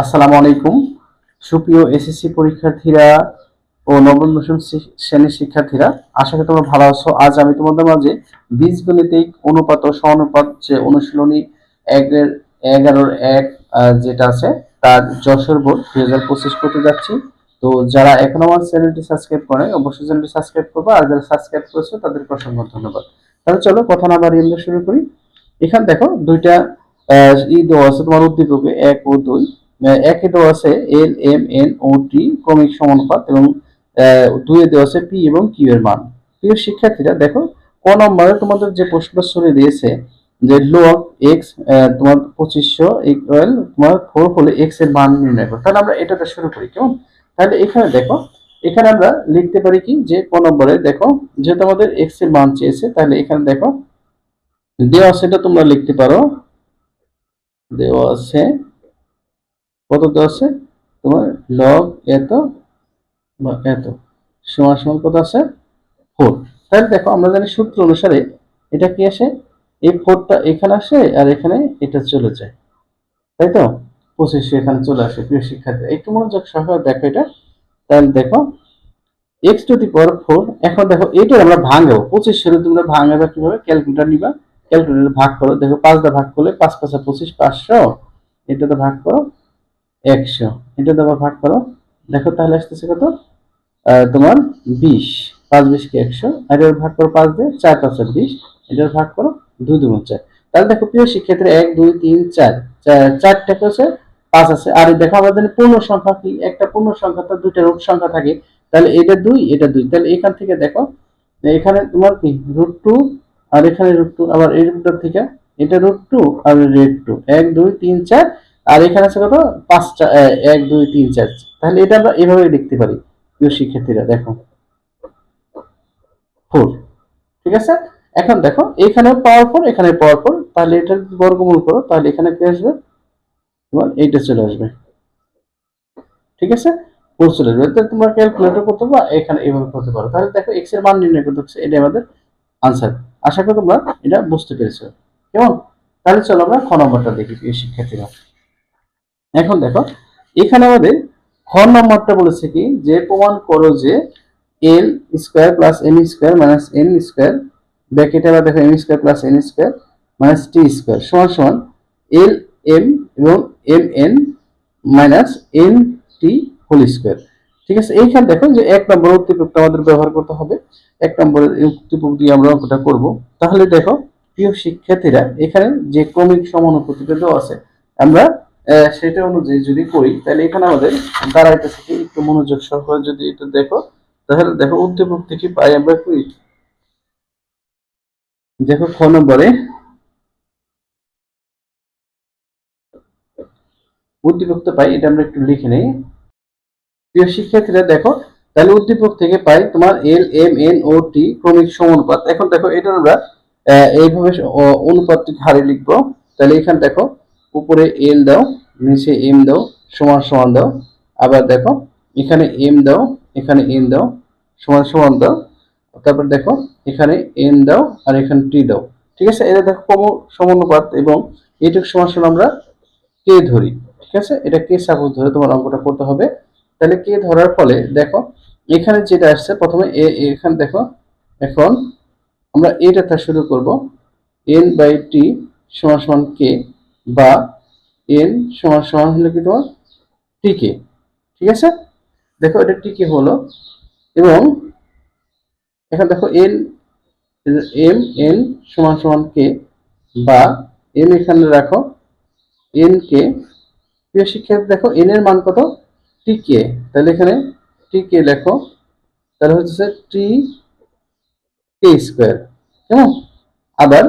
আসসালামু আলাইকুম। সুপ্রিয় এসএসসি পরীক্ষার্থীরা ও নবম দশম শ্রেণির শিক্ষার্থীরা, আশা করি তোমরা ভালো আছো। আজ আমি তোমাদের মাঝে বীজগণিতিক অনুপাত ও সমানুপাত যে অনুশীলনী একের এগারোর এক যেটা আছে, তার যশোর বোর্ড দুই হাজার পঁচিশ করতে যাচ্ছি। তো যারা এখন আমার চ্যানেলটি সাবস্ক্রাইব করে অবশ্যই চ্যানেলটি সাবস্ক্রাইব করবে। আর যারা সাবস্ক্রাইব করেছ, তাদেরকে অসংখ্য ধন্যবাদ। তাহলে চলো কথা না বাড়িয়ে আমরা শুরু করি। এখানে দেখো দুইটা ই দেওয়া আছে তোমার উদ্দীপকে, এক ও দুই। একে দেওয়া আছে এল এম এন ও টি ক্রমিক সমানুপাত এবং দুইয়ে দেওয়া আছে পি এবং কিউ এর মান। প্রিয় শিক্ষার্থীরা, দেখো, ক নম্বরে তোমাদের যে প্রশ্নটা শুনে দিয়েছে যে লগ এক্স তোমার পঁচিশশো ইকুয়াল তোমার ফোর হলে এক্সের মান নির্ণয় করো। তাহলে আমরা এটাতে শুরু করি, কেমন? তাহলে এখানে দেখো, এখানে আমরা লিখতে পারি কি? যে ক নম্বরে দেখো, যেহেতু আমাদের এক্সের মান চেয়েছে, তাহলে এখানে দেখো, দেওয়া এটা তোমরা লিখতে পারো, দেওয়া আছে কত আছে? তোমার লগ এত বা এত। সমান সমান কত আছে? ফোর। তাহলে দেখো, আমরা জানি সূত্র অনুসারে এটা কি আসে? এই ফোরটা এখানে আসে আর এখানে এটা চলে যায়। তাই তো? পঁচিশশো এখানে চলে আসে, প্রিয় শিক্ষার্থী। একটু মনোযোগ সহকারে দেখো এটা। তাহলে দেখো X to the power four এখন দেখো এটা আমরা ভাঙাবো। পঁচিশশো তোমরা ভাঙাবে কীভাবে? ক্যালকুলেটার নিবা। ক্যালকুলেটার ভাগ করো। দেখো, পাঁচটা ভাগ করলে পাঁচ পাঁচা পঁচিশ, পাঁচশো। এটাতে ভাগ করো। একশো। এটাতে আবার ভাগ করো। দেখো তাহলে আসতেছে কত? তোমার বিশ। পাঁচ বিশ কি একশো। আর এটার ভাগ করো পাঁচ দিয়ে চার পাঁচ বিশ। এটার ভাগ করো দুই দুই চার। তাহলে দেখো প্রিয় শিক্ষার্থী এক, দুই, তিন, চার। চার- চারটা আছে? পাঁচ আছে। আর দেখো আমাদের পূর্ণ সংখ্যা কি? একটা পূর্ণ সংখ্যা তো দুইটা রূপ সংখ্যা থাকে। তাহলে এটা দুই এটা দুই। তাহলে এখান থেকে দেখো, এখানে তোমার কি? রুট টু, আর এখানে রুট টু। আবার এই রুটটার থেকে এটা রুট টু, আর রেড টু। এক, দুই, তিন, চার। আর এখানে আছে কত? পাঁচটা এক, দুই, তিন, চার। তাহলে এটা আমরা এভাবে লিখতে পারি, প্রিয় শিক্ষার্থীরা, দেখো। ফোর ঠিক আছে? এখন দেখো, এখানে পাওয়ার ফোর এখানে পাওয়ার ফোর তাহলে এটার বর্গমূল করো, তাহলে এখানে কি আসবে? তোমার এইটা চলে আসবে। ঠিক আছে? ফোর চলে আসবে। তোমরা ক্যালকুলেটর করতে পারো এখানে এইভাবে করতে পারো। তাহলে দেখো এক্সের মান নির্ণয় করতে হচ্ছে এটা আমাদের আনসার আশা করি তোমরা এটা বুঝতে পেরেছ। কেমন? তাহলে চলো আমরা খ নম্বরটা দেখি, প্রিয় শিক্ষার্থীরা। এখন দেখো, এখানে আমাদের খ নম্বরটা বলেছে কি, যে প্রমাণ করো যে L square plus M square minus N square ব্র্যাকেটে আবার দেখো M square plus N square minus T square সমান সমান এল এম এবং M N minus N T whole square ঠিক আছে, এইখানে দেখো যে এক নম্বর উদ্দীপকটা আমাদের ব্যবহার করতে হবে, এক নম্বরের উদ্দীপক দিয়ে আমরা অঙ্কটা করব। তাহলে দেখো, প্রিয় শিক্ষার্থীরা, এখানে যে ক্রমিক সমানুপাতিটা দেওয়া আছে, আমরা সেটা অনুযায়ী যদি করি, তাহলে এখানে আমাদের দাঁড়াইতেছে কি? একটু মনোযোগ সহকারে যদি এটা দেখো, তাহলে দেখো উদ্দীপক থেকে পাই আমরা কি দেখো খ নম্বরে। উদ্দীপক তো পাই, এটা আমরা একটু লিখে নেই। প্রিয় শিক্ষার্থীরা, দেখো, তাহলে উদ্দীপক থেকে পাই তোমার এল, এম, এন, ও, টি ক্রমিক সমানুপাত। এখন দেখো এটা আমরা এইভাবে অনুপাতটি হারে লিখব। তাহলে এখানে দেখো উপরে এল দাও, নিচে এম দাও, সমান সমান দাও। আবার দেখো, এখানে এম দাও, এখানে এন দাও, সমান সমান দাও। তারপর দেখো, এখানে এন দাও আর এখানে টি দাও। ঠিক আছে? এটা দেখো ক্রম সমানুপাত এবং এইটুকু সমান সমান আমরা কে ধরি। ঠিক আছে? এটা কে সাপোজ ধরে তোমার অঙ্কটা করতে হবে। তাহলে কে ধরার ফলে দেখো, এখানে যেটা আসছে, প্রথমে এ এখানে দেখো, এখন আমরা এটা শুরু করব। এন বাই টি সমান সমান কে বা এন সমান সমান হলো কি তোমার? টি কে ঠিক আছে? দেখো এটা টি কে হলো এবং এখন দেখো এন এম এন সমান সমান কে বা এম এখানে রাখো এন কে প্রিয় শিক্ষার্থী দেখো এন এর মান কত? টি কে তাহলে এখানে টি কে লেখো, তাহলে হচ্ছে টি কে স্কোয়ার কেমন? আবার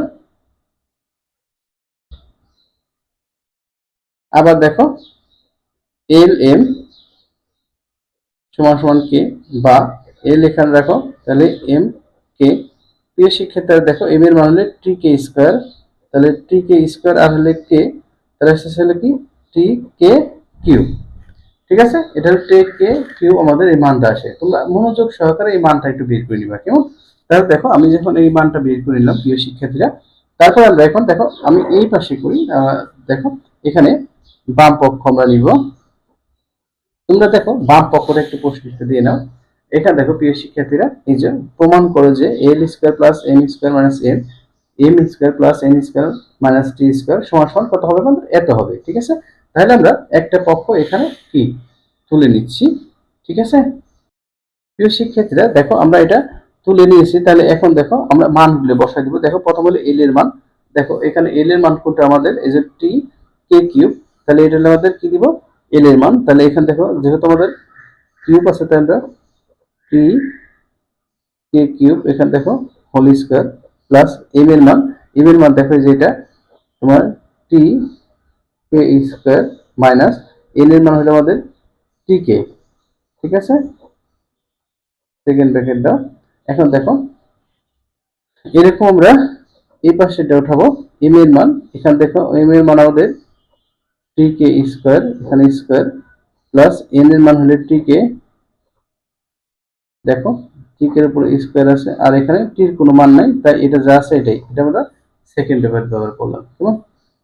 আবার দেখো এল এম সমান সমান কে বা এল এখানে রাখো তাহলে এম কে প্রিয় শিক্ষার্থীরা, দেখো এম এর মান হলে টি কে স্কোয়ার তাহলে টি কে স্কোয়ার আর হলে কে তাহলে শেষ কি? টি কে কিউ ঠিক আছে? এটা হলো টেক কে কিউ আমাদের এই মানটা আসে। তোমরা মনোযোগ সহকারে এই মানটা একটু বের করে নিবা, কেমন? তাহলে দেখো, আমি যখন এই মানটা বের করে নিলাম, প্রিয় শিক্ষার্থীরা, তারপর আমরা এখন, দেখো, আমি এই পাশে করি দেখো, এখানে বাম পক্ষ আমরা নিব। তোমরা দেখো, বাম পক্ষটা একটু প্রশ্নটা দিয়ে নাও। এখানে দেখো, প্রিয় শিক্ষার্থীরা, এই যে প্রমাণ করো যে L square plus M square minus M M square plus N square minus T square সমান সমান কত হবে আমাদের এত হবে, ঠিক আছে? তাহলে আমরা একটা পক্ষ এখানে কি তুলে নিচ্ছি, ঠিক আছে? প্রিয় শিক্ষার্থীরা, দেখো, আমরা এটা তুলে নিয়েছি। তাহলে এখন দেখো, আমরা মানগুলো বসাই দিব। দেখো, প্রথম হলো এল এর মান। দেখো, এখানে এল এর মান কোনটা আমাদের? এই যে টি, কে কিউব তাহলে এটা আমাদের কি দিব? এল এর মান। তাহলে এখানে দেখো, যেহেতু আমাদের কিউব আছে, তাই আমরা টি কে কিউব এখানে দেখো হোল স্কোয়ার প্লাস এম এর মান। এম এর মান দেখো যে এটা, তোমার T K square minus N এর মান হলো আমাদের টি কে ঠিক আছে? সেকেন্ড ব্র্যাকেট দাও। এখন দেখো, এরকম আমরা এই পাশে এটা উঠাবো এম এর মান। এখানে দেখো এম এর মান আমাদের টি কে স্কোয়ার এখানে স্কোয়ার প্লাস এন এর মান হলো টি কে দেখো টি কে উপরে স্কোয়ার আছে, আর এখানে টির কোনো মান নাই, তাই এটা যা আছে এটাই। এটা আমরা সেকেন্ড ডেভাইড ব্যবহার করলাম, কেমন?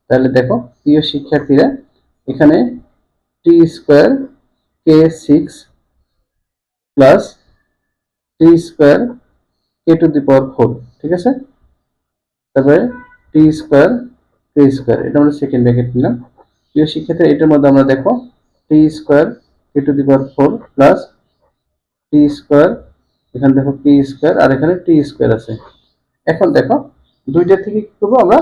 তাহলে দেখো, প্রিয় শিক্ষার্থীরা, এখানে T square K six plus T square K to the power four ঠিক আছে? তারপরে টি স্কোয়ার কে স্কোয়ার এটা আমরা সেকেন্ড ব্র্যাকেট নিলাম। প্রিয় শিক্ষার্থী, এটার মধ্যে আমরা দেখো T square K to the power four plus T square এখানে দেখো টি স্কোয়ার আর এখানে টি স্কোয়ার আছে। এখন দেখো, দুইটা থেকে কি করব আমরা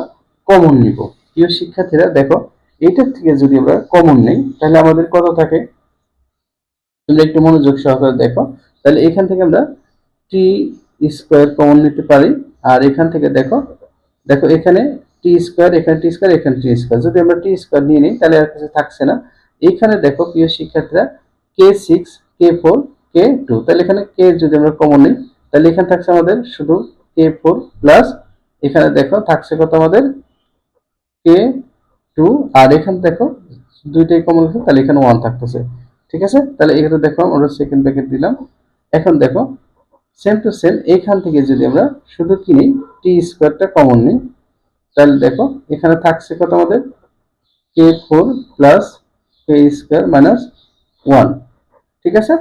কমন নিব। প্রিয় শিক্ষার্থীরা, দেখো এইটার থেকে যদি আমরা কমন নেই, তাহলে আমাদের কত থাকে? তোমরা একটু মনোযোগ সহকারে দেখো। তাহলে এখান থেকে আমরা টি স্কোয়ার কমন নিতে পারি। আর এখান থেকে দেখো দেখো এখানে টি স্কোয়ার এখানে টি স্কোয়ার এখানে টি স্কোয়ার যদি আমরা টি স্কোয়ার নিয়ে নিই, তাহলে আর কিছু থাকছে না। এইখানে দেখো প্রিয় শিক্ষার্থীরা K six K four K two তাহলে এখানে কে যদি আমরা কমন নিই, তাহলে এখানে থাকছে আমাদের শুধু কে ফোর প্লাস এখানে দেখো থাকছে কত আমাদের কে টু আর এখানে দেখো দুইটাই কমন আছে, তাহলে এখানে ওয়ান থাকতেছে। ঠিক আছে? তাহলে এখানে দেখো আমরা সেকেন্ড ব্র্যাকেট দিলাম। এখন দেখো সেম টু সেম এখান থেকে যদি আমরা শুধু কিনি টি স্কোয়ারটা কমন নিই তাহলে দেখো, এখানে থাকছে কত আমাদের? K four plus K square minus one ঠিক আছে?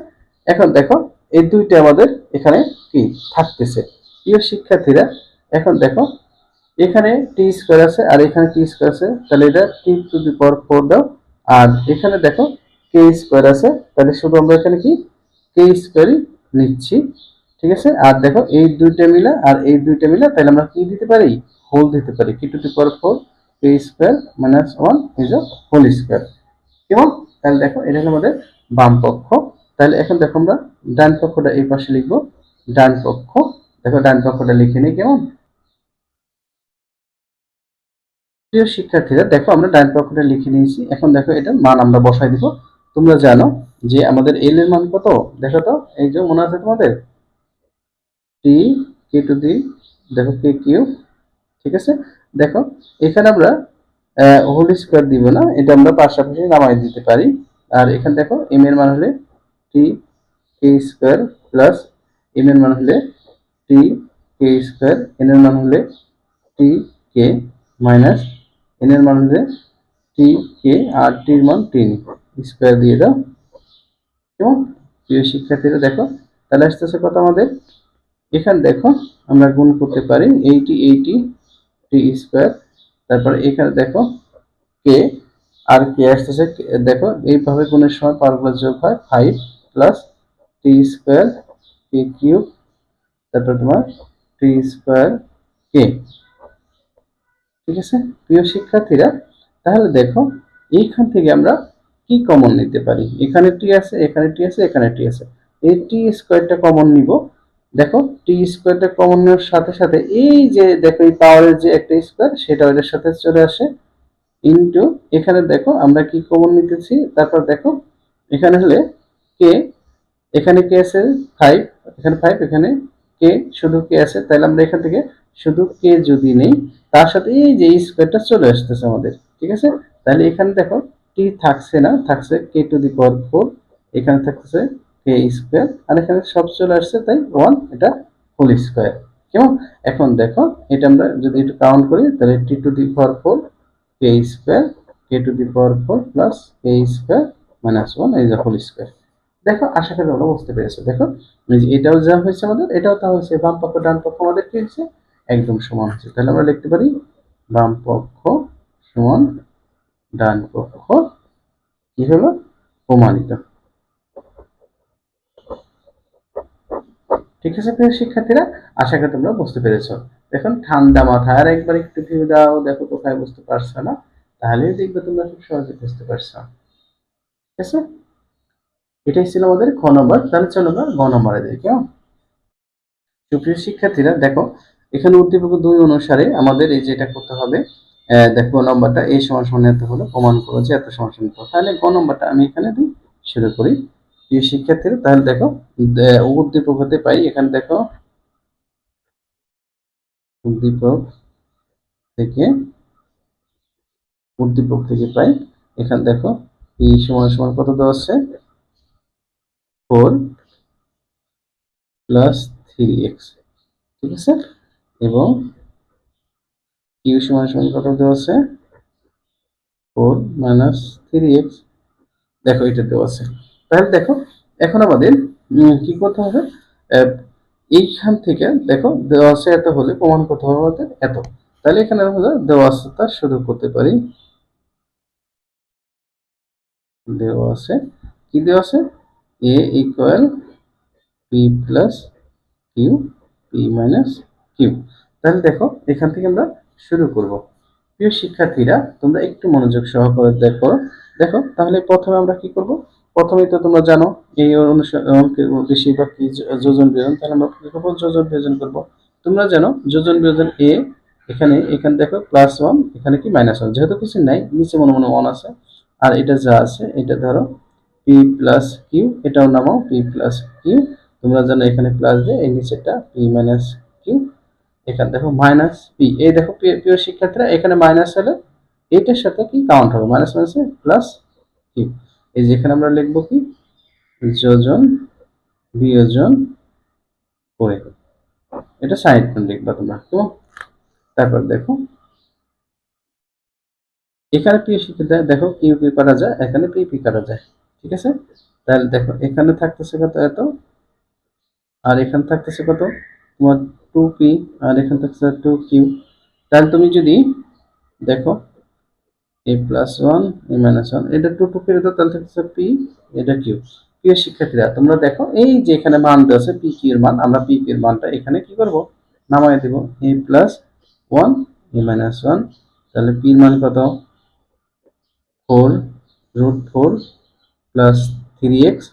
এখন দেখো, এই দুইটা আমাদের এখানে কি? থাকতেছে। প্রিয় শিক্ষার্থীরা, এখন দেখো, এখানে টি স্কোয়ার আছে আর এখানে টি স্কোয়ার আছে। তাহলে এটা টি টু দি পাওয়ার ফোর দাও। আর এখানে দেখো কে স্কোয়ার আছে। তাহলে শুধু আমরা এখানে কি? কে স্কোয়ারই নিচ্ছি ঠিক আছে? আর দেখো, এই দুইটা মিলে, আর এই দুইটা মিলে, তাহলে আমরা কি দিতে পারি? হোল দিতে পারি। K to the power four K square minus one is uh whole square. কেমন? তাহলে দেখো, এটা হলো আমাদের বাম পক্ষ। তাহলে এখন দেখো আমরা ডান পক্ষটা এই পাশে লিখব, ডান পক্ষ। দেখো, ডান পক্ষটা লিখে নিই, কেমন? প্রিয় শিক্ষার্থীরা, দেখো, আমরা ডান পক্ষটা লিখে নিয়েছি। এখন দেখো, এটা মান আমরা বসাই দিব। তোমরা জানো যে আমাদের এল এর মান কত? দেখো তো, এই যে মনে আছে তোমাদের? টি কে টু দি দেখো কে কিউ ঠিক আছে? দেখো, এখানে আমরা হোল স্কোয়ার দিব না, এটা আমরা পাশাপাশি নামাই দিতে পারি। আর এখানে দেখো এম এর মান হলে T K square plus M এর মান হলে টি কে স্কোয়ার এন এর মান হলে টি কে মাইনাস এন এর মান হলে টি কে আর টির মান তিন। স্কোয়ার দিয়ে দাও। কেমন? প্রিয় শিক্ষার্থীরা, দেখো, তাহলে আসতেছে কত আমাদের। এখানে দেখো, আমরা গুণ করতে পারি এইটি এইটি, টি স্কোয়ার। তারপরে এখানে দেখো, কে আর কে আসতেছে দেখো, এইভাবে গুণের সময় পাওয়ারগুলো যোগ হয় five plus T square K cube তারপর তোমার টি স্কোয়ার কে ঠিক আছে? প্রিয় শিক্ষার্থীরা, তাহলে দেখো, এইখান থেকে আমরা কি কমন নিতে পারি? এখানে টি আছে, এখানে টি আছে, এখানে টি আছে। এই টি স্কোয়ারটা কমন নিব দেখো টি স্কোয়ারটা কমন নেওয়ার সাথে সাথে এই যে দেখো, এই পাওয়ারের যে একটা স্কোয়ার সেটা ওইটার সাথে চলে আসে। ইনটু এখানে দেখো, আমরা কি কমন নিতেছি? তারপর দেখো, এখানে হলে কে এখানে কে আছে ফাইভ এখানে ফাইভ এখানে কে শুধু কে আছে। তাহলে আমরা এখান থেকে শুধু কে যদি নেই, তার সাথে এই যে স্কোয়ারটা চলে আসতেছে আমাদের, ঠিক আছে? তাহলে এখানে দেখো টি থাকছে না, থাকছে কে টু দি পাওয়ার ফোর এখানে থাকছে কে স্কোয়ার আর এখানে সব চলে আসছে, তাই ওয়ান এটা হোল স্কোয়ার কেমন? এখন দেখো, এটা আমরা যদি একটু কাউন্ট করি, তাহলে T to the power four K square K to the power four plus K square minus one এই যে হোল স্কোয়ার দেখো, আশা করি আমরা বুঝতে পেরেছ। দেখো এটাও যা হয়েছে আমাদের, এটাও তা হয়েছে। বাম পক্ষ, ডান পক্ষ আমাদের কি হয়েছে? একদম সমান হচ্ছে তাহলে আমরা লিখতে পারি, বাম পক্ষ সমান ডান পক্ষ কি হলো? প্রমাণিত। ঠিক আছে প্রিয় শিক্ষার্থীরা, আশা করি তোমরা বুঝতে পেরেছ। দেখুন, ঠান্ডা মাথায় আর একবার একটু ভেবে দাও, দেখো কোথায় বুঝতে পারছ না, তাহলেই দেখবে তোমরা খুব সহজে বুঝতে পারছ। ঠিক আছে? এটাই ছিল আমাদের খ নম্বর। তাহলে চলো আমরা গ নম্বরে দেখি কেমন সুপ্রিয় শিক্ষার্থীরা, দেখো, এখানে উদ্দীপক দুই অনুসারে আমাদের এই যে এটা করতে হবে দেখো নম্বরটা এই সমান সমান এত হলো প্রমাণ করো যে এত সমান সমান তাহলে গ নম্বরটা আমি এখানে দিই, শুরু করি। প্রিয় শিক্ষার্থীরা তাহলে দেখো উদ্দীপক হতে পাই, এখানে দেখো উদ্দীপক থেকে উদ্দীপক থেকে পাই, এখানে দেখো, এই সমান সমান কত দেওয়া আছে? ফোর প্লাস থ্রি এক্স ঠিক আছে? এবং কিউ সমান সমান কত দেওয়া আছে? ফোর মাইনাস থ্রি এক্স দেখো, এটা দেওয়া আছে। তাহলে দেখো, এখন আমাদের কি করতে হবে? এইখান থেকে দেখো দেওয়া আছে এত হলে প্রমাণ করতে হবে আমাদের এত। তাহলে এখানে আমরা দেওয়া শুরু করতে পারি। দেওয়া আছে কি দেওয়া আছে A equal P plus Q P minus Q তাহলে দেখো, এখান থেকে আমরা শুরু করব। প্রিয় শিক্ষার্থীরা, তোমরা একটু মনোযোগ সহকারে দেখো। দেখো, তাহলে প্রথমে আমরা কি করব? প্রথমে তো তোমরা জানো এই অঙ্কের বেশিরভাগ কি যোজন বিয়োজন? তাহলে আমরা কি করব? যোজন বিয়োজন করব। তোমরা জানো যোজন বিয়োজন এ, এখানে এখানে দেখো প্লাস ওয়ান এখানে কি মাইনাস ওয়ান যেহেতু কিছু নাই, নিচে মনে মনে ওয়ান আছে। আর এটা যা আছে, এটা ধরো পি প্লাস কিউ এটাও নামাও পি প্লাস কিউ তোমরা জানো এখানে প্লাস দিয়ে এই নিচেটা পি মাইনাস কিউ এখানে দেখো মাইনাস পি এই দেখো প্রিয় শিক্ষার্থীরা, এখানে মাইনাস হলে এইটার সাথে কি কাউন্ট হবে? মাইনাস মাইনাসে প্লাস কিউ এই যেখানে আমরা লিখব কি? যোজন, বিয়োজন, করে। এটা সাইড লিখবা তোমরা কেমন তারপর দেখো। এখানে পি শিখে দেয়, দেখো কিউ পি করা যায়, এখানে পি পি কাটা যায়, ঠিক আছে? তাহলে দেখো, এখানে থাকতেছে কত এত? আর এখানে থাকতেছে কত? তোমার টু পি আর এখানে থাকতেছে টু কিউ তাহলে তুমি যদি দেখো A plus one A minus one এটা টু টু কেটে তাহলে থাকতেছে পি এটা কিউ প্রিয় শিক্ষার্থীরা, তোমরা দেখো, এই যে এখানে মান দেওয়া আছে পি কিউ এর মান, আমরা পি কিউ এর মানটা এখানে কি করব? নামায় দেব A plus one A minus one তাহলে পি এর মান কত? Four root four plus three X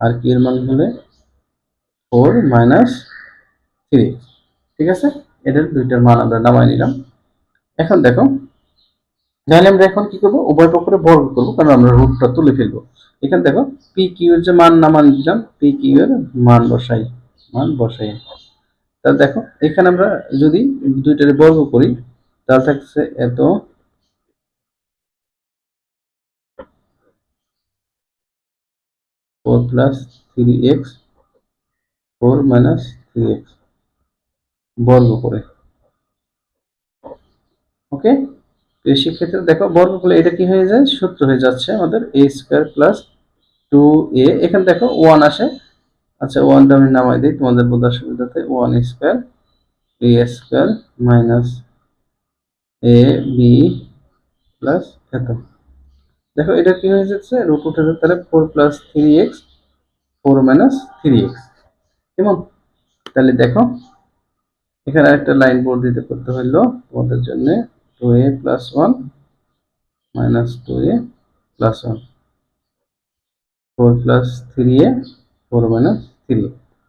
আর কি এর মান হলে ফোর মাইনাস থ্রি ঠিক আছে? এটার দুইটার মান আমরা নামায় নিলাম। এখন দেখো তাহলে আমরা এখন কি করব? উভয় পক্ষে বর্গ করব, কারণ আমরা রুটটা তুলে ফেলব। এখানে দেখো পি কিউ এর যে মান নামান দিলাম পি কিউ এর মান বসাই মান বসাই। তাহলে দেখো, এখানে আমরা যদি দুইটার বর্গ করি, তাহলে থাকছে এত four plus three X four minus three X বর্গ করে। ওকে তো সেক্ষেত্রে দেখো বর্গ করলে এটা কি হয়ে যায়? সূত্র হয়ে যাচ্ছে আমাদের A square plus two A এখানে দেখো ওয়ান আসে। আচ্ছা ওয়ানটা আমি নামাই দিই। তোমাদের বোঝার সুবিধাতে one square A square minus A B plus এত। দেখো এটা কি হয়ে যাচ্ছে? রুট উঠে যাচ্ছে। তাহলে four plus three X four minus three X কেমন? তাহলে দেখো, এখানে একটা লাইন বোর্ড দিতে করতে হইল তোমাদের জন্য। Two A plus one minus two A plus one four plus three A four minus three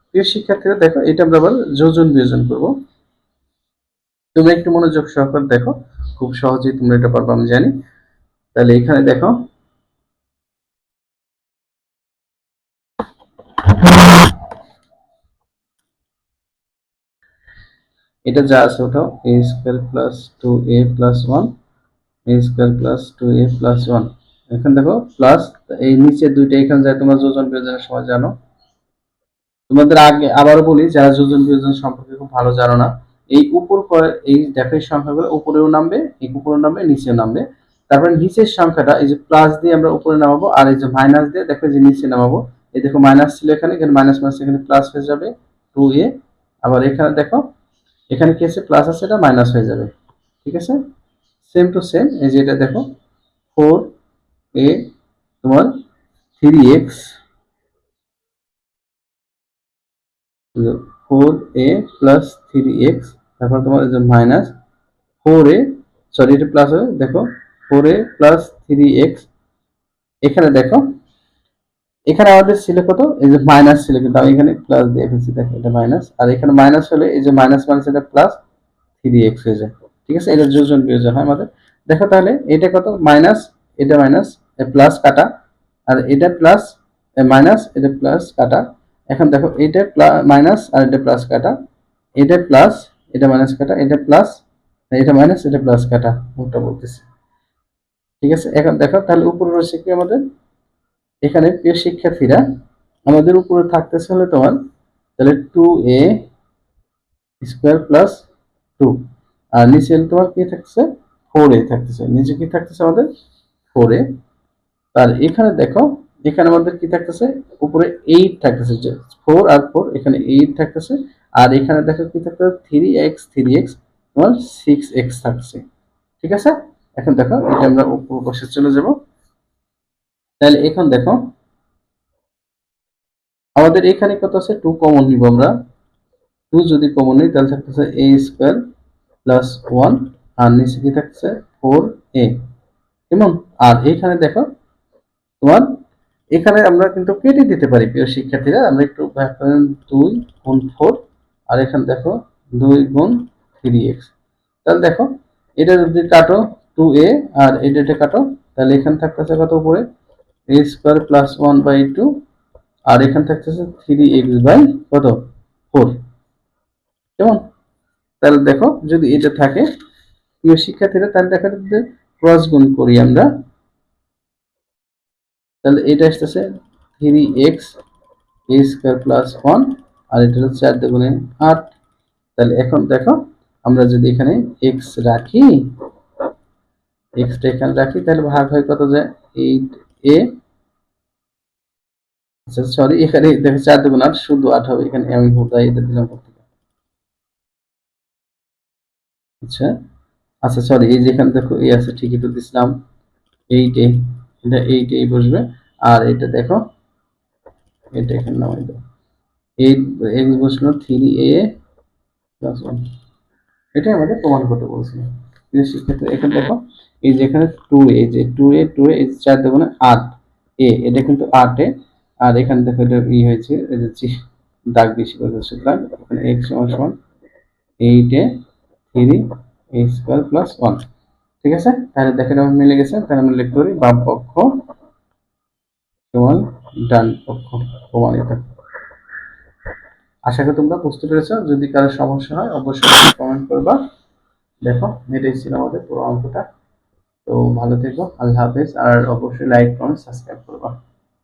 প্রিয় শিক্ষার্থীরা, দেখো, এটা আমরা আবার যোজন বিয়োজন করব। তোমরা একটু মনোযোগ সহকারে দেখো, খুব সহজেই তোমরা এটা পারবে, আমি জানি। তাহলে এখানে দেখো। এটা যা আছে ওটাও A square plus two A plus one A square plus two A plus one এখানে দেখো প্লাস এই নিচে দুইটা, এখানে যায়, তোমরা যোজন বিয়োজনের সময় জানো। তোমাদের আগে আবারও বলি, যারা যোজন বিয়োজন সম্পর্কে খুব ভালো জানো না, এই উপর এই দেখো সংখ্যাগুলো উপরেও নামবে, এই উপরেও নামবে, নিচেও নামবে। তারপরে নিচের সংখ্যাটা, এই যে প্লাস দিয়ে আমরা উপরে নামাবো, আর এই যে মাইনাস দিয়ে দেখো যে নিচে নামাবো। এই দেখো মাইনাস ছিল এখানে এখানে মাইনাস মাইনাস এখানে প্লাস হয়ে যাবে টু এ আবার এখানে দেখো এখানে কি আছে? প্লাস আছে এটা মাইনাস হয়ে যাবে। ঠিক আছে? সেম টু সেম এই যে এটা দেখো ফোর এ তোমার three X four A plus three X তারপর তোমার মাইনাস ফোর এ সরি এটা প্লাস হবে, দেখো four A plus three X এখানে দেখো এখানে আমাদের ছিল কত? এই যে মাইনাস ছিল কিন্তু আমি এখানে প্লাস দিয়ে ফেলছি, দেখো এটা মাইনাস আর এখানে মাইনাস হলে এই যে মাইনাস মাইনাস এটা প্লাস থ্রি এক্স হয়ে যায়। ঠিক আছে? এটা যোজন বিয়োজন হয় আমাদের। দেখো তাহলে এটা কত? মাইনাস এটা মাইনাস প্লাস কাটা। আর এটা প্লাস মাইনাস এটা প্লাস কাটা। এখন দেখো, এটা মাইনাস আর এটা প্লাস কাটা। এটা প্লাস এটা মাইনাস কাটা। এটা প্লাস এটা মাইনাস এটা প্লাস কাটা। ওটা বলতেছি। ঠিক আছে? এখন দেখো, তাহলে উপরে রয়েছে কি আমাদের? এখানে প্রিয় শিক্ষার্থীরা, আমাদের উপরে থাকতেছে হলে তোমার, তাহলে two A square plus two আর নিচে তোমার কি থাকছে ফোর এ থাকতেছে। নিচে কি থাকতেছে আমাদের? ফোর এ আর এখানে দেখো, এখানে আমাদের কি থাকতেছে? উপরে এইট থাকতেছে ফোর আর ফোর এখানে এইট থাকতেছে। আর এখানে দেখো কি থাকতেছে? থ্রি এক্স থ্রি এক্স তোমার সিক্স এক্স থাকছে ঠিক আছে? এখন দেখো, এটা আমরা উপর বসে চলে যাব। তাহলে এখন দেখো, আমাদের এখানে কত আছে? টু কমন নিব আমরা। টু যদি কমন নিই, তাহলে থাকতেছে এ স্কোয়ার প্লাস ওয়ান আর নিচে কি থাকছে ফোর এ কেমন? আর এখানে দেখো, তোমার, এখানে আমরা কিন্তু কেটে দিতে পারি প্রিয় শিক্ষার্থীরা। আমরা একটু দুই গুণ ফোর আর এখানে দেখো, দুই গুণ থ্রি এক্স তাহলে দেখো, এটা যদি কাটো টু এ আর এটা কাটো, তাহলে এখানে থাকতেছে কত উপরে? A square plus one by two আর এখানে থাকতেছে থ্রি এক্স বাই কত? ফোর কেমন? তাহলে দেখো, যদি এটা থাকে, প্রিয় শিক্ষার্থীরা, তাহলে দেখা যাচ্ছে ক্রস গুণ করি আমরা। তাহলে এটা আসতেছে three X A square plus one আর এটা হচ্ছে চার দুগুণে আট। তাহলে এখন দেখো, আমরা যদি এখানে এক্স রাখি এক্সটা এখানে রাখি, তাহলে ভাগ হয় কত যায়? এইট এ আচ্ছা সরি এখানে দেখো চার দুগুণ আট, শুধু আট হবে, এখানে আমি বোধহয় এটা দিলাম আচ্ছা আচ্ছা সরি এই যে এখানে দেখো এই আছে, ঠিকই তো দিছিলাম। এইট, এটা এইট এ বসবে। আর এটা দেখো, এটা এখানে নামাই দাও। এইট এক্স বসল থ্রি এ প্লাস ওয়ান এটাই আমাদের প্রমাণ করতে বলছিলাম। শিক্ষার্থী এখানে দেখো এই যে এখানে টু এ যে টু এ টু এ চার দেখো না, আট এ এটা কিন্তু আট আর এখানে দেখো এটা ই হয়েছে, এই যে দাগ বেশি করেছে সুতরাং এখানে এক্স সমান সমান eight A three A square plus one ঠিক আছে? তাহলে দেখেন আমার মিলে গেছে। তাহলে আমরা লিখতে পারি বাম পক্ষ সমান ডান পক্ষ প্রমাণিত। আশা করি তোমরা বুঝতে পেরেছ। যদি কারও সমস্যা হয়, অবশ্যই কমেন্ট করবা। দেখো, এটাই ছিল আমাদের পুরো অঙ্কটা। তো ভালো থেকো, আল্লাহ হাফেজ, আর অবশ্যই লাইক কমেন্ট সাবস্ক্রাইব করবা।